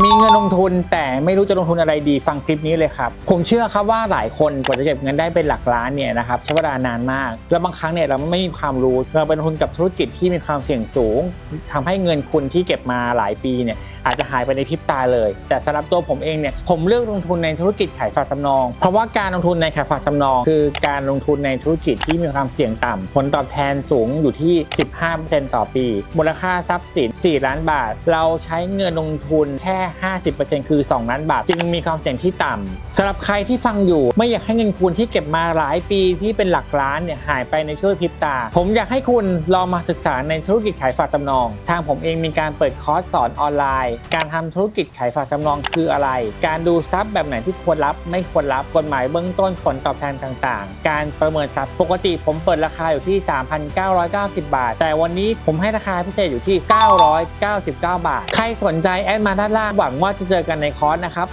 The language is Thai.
มีเงินลงทุนแต่ไม่รู้จะลงทุนอะไรดีฟังคลิปนี้เลยครับ ผมเชื่อครับว่าหลายคนกว่าจะเก็บเงินได้เป็นหลักล้านเนี่ยนะครับใช้เวลานานมาก แล้วบางครั้งเนี่ยเราไม่มีความรู้เราไปลงทุนกับธุรกิจที่มีความเสี่ยงสูงทำให้เงินคุณที่เก็บมาหลายปีเนี่ยอาจจะหายไปในพริบตาเลย แต่สำหรับตัวผมเองเนี่ยผมเลือกลงทุนในธุรกิจขายฝากจำนอง เพราะว่าการลงทุนในขายฝากจำนอง คือการลงทุนในธุรกิจที่มีความเสี่ยงต่ำผลตอบแทนสูงอยู่ที่ 15%ต่อปี มูลค่าทรัพย์สิน 4 ล้านบาท เราใช้เงินลงทุนแค่50%คือ 2 ล้านบาท จึงมีความเสี่ยงที่ต่ำสำหรับใครที่ฟังอยู่ไม่อยากให้เงินคุณที่เก็บมาหลายปีที่เป็นหลักล้านเนี่ยหายไปในช่วงพริบตา ผมอยากให้คุณลองมาศึกษาในธุรกิจขายฝากจำนอง ทางผมเองมีการเปิดคอร์สสอนออนไลน์ การทำธุรกิจขายฝากจำนองคืออะไร การดูทรัพย์แบบไหนที่ควรรับ ไม่ควรรับกฎหมายเบื้องต้นผลตอบแทนต่างๆ การประเมินทรัพย์ปกติผมเปิดราคาอยู่ที่ 3,990 บาท แต่วันนี้ผมให้ราคาพิเศษอยู่ที่ 999 บาท ใครสนใจแอดมาด้านล่างหวังว่าจะเจอกันในคอร์สนะครับ